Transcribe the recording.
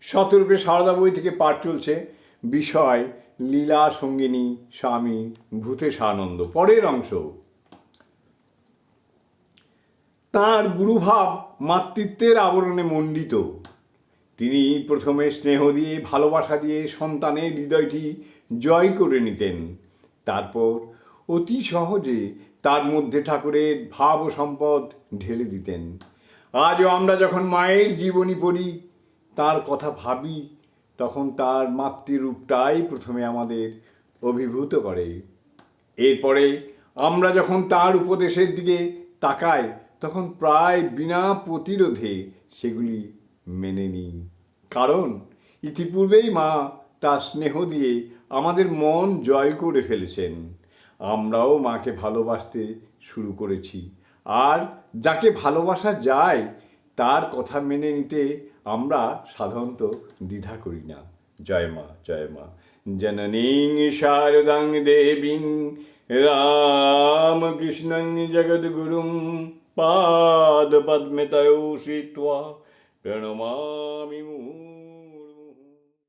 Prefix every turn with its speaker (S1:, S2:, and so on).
S1: শতরূপে সারদা বই থেকে পাঠ চলছে। বিষয়, লীলা সঙ্গিনী স্বামী ভূতেশানন্দ, পরের অংশ। তাঁর গুরুভাব মাতৃত্বের আবরণে মণ্ডিত। তিনি প্রথমে স্নেহ দিয়ে, ভালোবাসা দিয়ে সন্তানের হৃদয়টি জয় করে নিতেন। তারপর অতি সহজে তার মধ্যে ঠাকুরের ভাব ও সম্পদ ঢেলে দিতেন। আজও আমরা যখন মায়ের জীবনী পড়ি তার কথা ভাবি, তখন তার মাতৃরূপটাই প্রথমে আমাদের অভিভূত করে। এরপরে আমরা যখন তার উপদেশের দিকে তাকাই, তখন প্রায় বিনা প্রতিরোধে সেগুলি মেনে নিই। কারণ ইতিপূর্বেই মা তার স্নেহ দিয়ে আমাদের মন জয় করে ফেলেছেন। আমরাও মাকে ভালোবাসতে শুরু করেছি। আর যাকে ভালোবাসা যায় তার কথা মেনে নিতে আমরা সাধারণত দ্বিধা করি না। জয় মা জয় মা। জননীং শারদাং দেবীং রামকৃষ্ণং জগদ্গুরুং পাদ তয়োষিত্বা প্রণমামি মুহুর্মুহুঃ